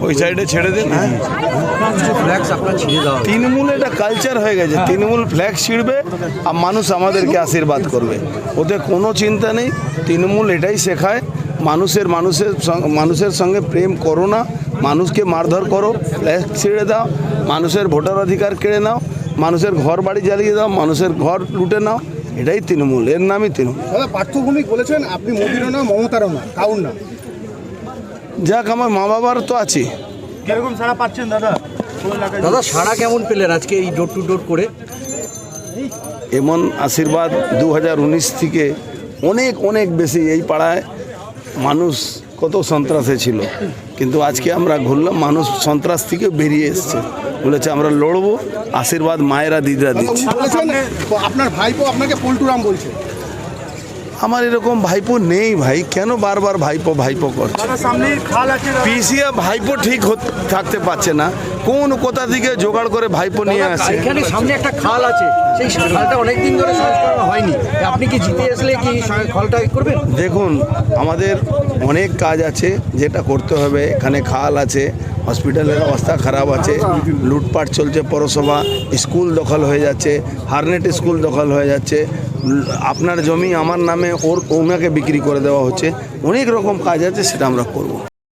ওই সাইডে ছেড়ে দিন হ্যাঁ। তৃণমূল এটা কালচার হয়ে গেছে। তৃণমূল ফ্ল্যাগ ছিঁড়বে আর মানুষ আমাদেরকে আশীর্বাদ করবে। ওতে কোনো চিন্তা নেই। তৃণমূল এটাই শেখায়। মানুষের মানুষের সঙ্গ- মানুষের সঙ্গে প্রেম করো না। মানুষকে মারধর করো। ফ্ল্যাগ ছিঁড়ে দাও। মানুষের ভোটার অধিকার কেড়ে নাও। মানুষের ঘর বাড়ি জ্বালিয়ে দাও। মানুষের ঘর লুটে নাও। এটাই তৃণমূল। এর নামই তৃণমূল। দাদা পার্থভূমিক বলেছেন আপনি মোদিরও না মমতারও না। কাউর না। যাক আমার মা বাবার তো আছে। কীরকম সারা পাচ্ছেন দাদা? দাদা সারা কেমন পেলেন আজকে এই ডোর টু ডোর করে? এমন আশীর্বাদ দু হাজার উনিশ থেকে অনেক অনেক বেশি এই পাড়ায় মানুষ কত সন্ত্রাসে ছিল। কিন্তু আজকে আমরা ঘুরলাম মানুষ সন্ত্রাস থেকে বেরিয়ে এসছে। বলেছে আমরা লড়বো আশীর্বাদ মায়েরা দিদিরা দিচ্ছে। বলেছেন তো আপনার ভাইপো আপনাকে পল্টুরাম বলছে। আমার এরকম ভাইপো নেই ভাই। কেন বারবার ভাইপো ভাইপো করছে? সামনে পিসিয়া ভাইপো ঠিক থাকতে পারছে না। কোন কোথা থেকে জোগাড় করে ভাইপো নিয়ে আসে? এখানে সামনে একটা খাল আছে। সেই খালটা অনেকদিন ধরে সংস্কার হয়নি। আপনি কি জিতে আসলে কি খালটা করবেন? দেখুন আমাদের অনেক কাজ আছে যেটা করতে হবে। এখানে খাল আছে হসপিটালের অবস্থা খারাপ আছে লুটপাট চলছে পৌরসভা স্কুল দখল হয়ে যাচ্ছে হারনেট স্কুল দখল হয়ে যাচ্ছে। আপনার জমি আমার নামে ওর ওনাকে বিক্রি করে দেওয়া হচ্ছে। অনেক রকম কাজ আছে সেটা আমরা করব।